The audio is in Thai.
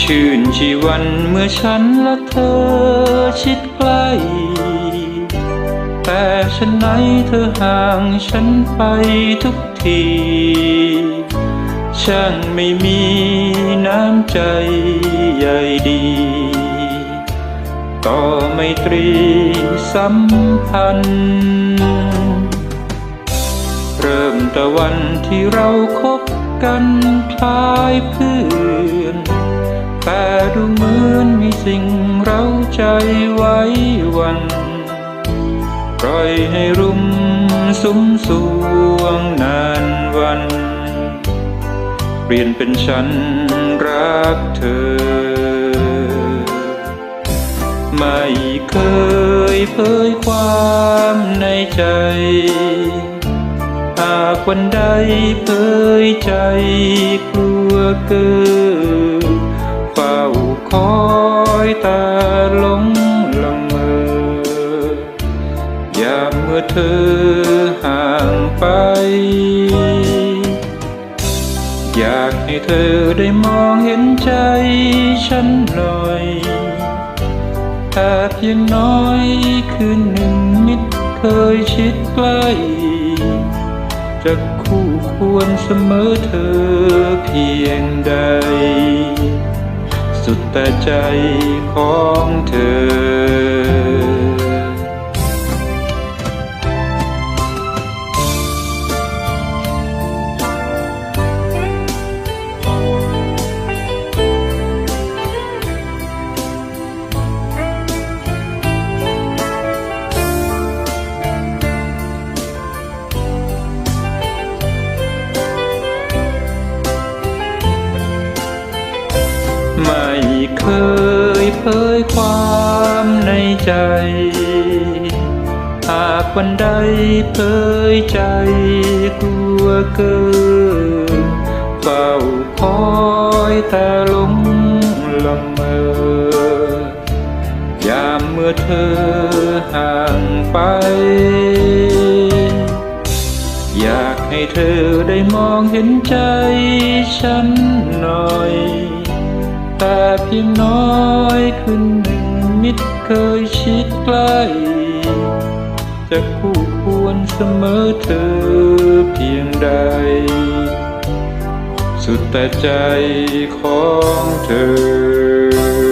ชื่นชีวันเมื่อฉันและเธอชิดใกล้แต่ฉันไหนเธอห่างฉันไปทุกทีช่างไม่มีน้ำใจใยดี ต่อไมตรีสัมพันธ์เริ่มแต่วันที่เราคบกันคล้ายเพื่อน แต่ดูเหมือนมีสิ่งเราใจไว้วันปล่อยให้รุมสุมสวงนานวัน เปลี่ยนเป็นฉันรักเธอ ไม่เคยเผยความในใจ หากวันใดเผยใจกลัวเกิน คอยตาหลงละเมอยามเมื่อเธอห่างไป อยากให้เธอได้มองเห็นใจฉันหน่อยแต่เพียงน้อยคืนหนึ่งมิตรเคยชิดใกล้จะคู่ควรเสมอเธอเพียงใด สุดแต่ใจของเธอ ใจ หากวันใดเผยใจกลัวเกินเฝ้าคอยแต่ลงละเมอยามเมื่อเธอห่างไป อยากให้เธอได้มองเห็นใจฉันหน่อย แต่เพียงน้อยคืนหนึ่ง มิตรเคยชิดใกล้จะคู่ควรเสมอเธอเพียงใด สุดแต่ใจของเธอ